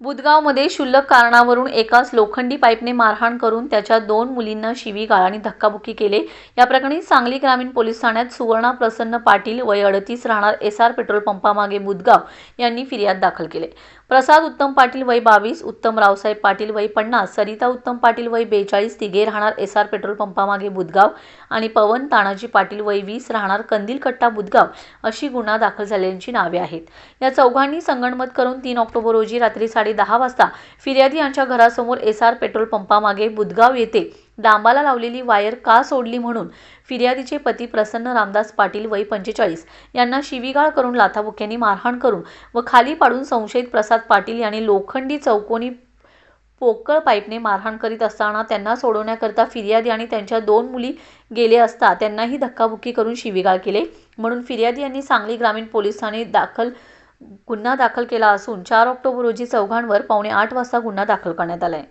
बुदगावमध्ये क्षुल्लक कारणावरून एकाच लोखंडी पाईपने मारहाण करून त्याच्या दोन मुलींना शिवीगाळ आणि धक्काबुक्की केले. या प्रकरणी सांगली ग्रामीण पोलीस ठाण्यात सुवर्णा प्रसन्न पाटील वय अडतीस राहणार एस आर पेट्रोल पंपामागे बुदगाव यांनी फिर्याद दाखल केले. प्रसाद उत्तम पाटील वय बावीस उत्तम रावसाहेब पाटील वय पन्नास सरिता उत्तम पाटील वय बेचाळीस तिघे राहणार एस आर पेट्रोल पंपामागे बुदगाव आणि पवन तानाजी पाटील वय वीस राहणार कंदील कट्टा बुदगाव अशी गुन्हा दाखल झालेल्यांची नावे आहेत. या चौघांनी संगणमत करून तीन ऑक्टोबर रोजी रात्री साडे दहा वाजता फिर्यादी यांच्या घरासमोर एस आर पेट्रोल पंपामागे बुदगाव येथे डांबाला लावलेली वायर का सोडली म्हणून फिर्यादीचे पती प्रसन्न रामदास पाटील वय पंचेचाळीस यांना शिवीगाळ करून लाथाबुक्यांनी मारहाण करून व खाली पाडून संशयित प्रसाद पाटील यांनी लोखंडी चौकोनी पोकळ पाईपने मारहाण करीत असताना त्यांना सोडवण्याकरता फिर्यादी आणि त्यांच्या दोन मुली गेले असता त्यांनाही धक्काबुक्की करून शिवीगाळ केले. म्हणून फिर्यादी यांनी सांगली ग्रामीण पोलीस ठाणे दाखल गुन्हा दाखल केला असून चार ऑक्टोबर रोजी चौघांवर पावणे आठ वाजता गुन्हा दाखल करण्यात आला आहे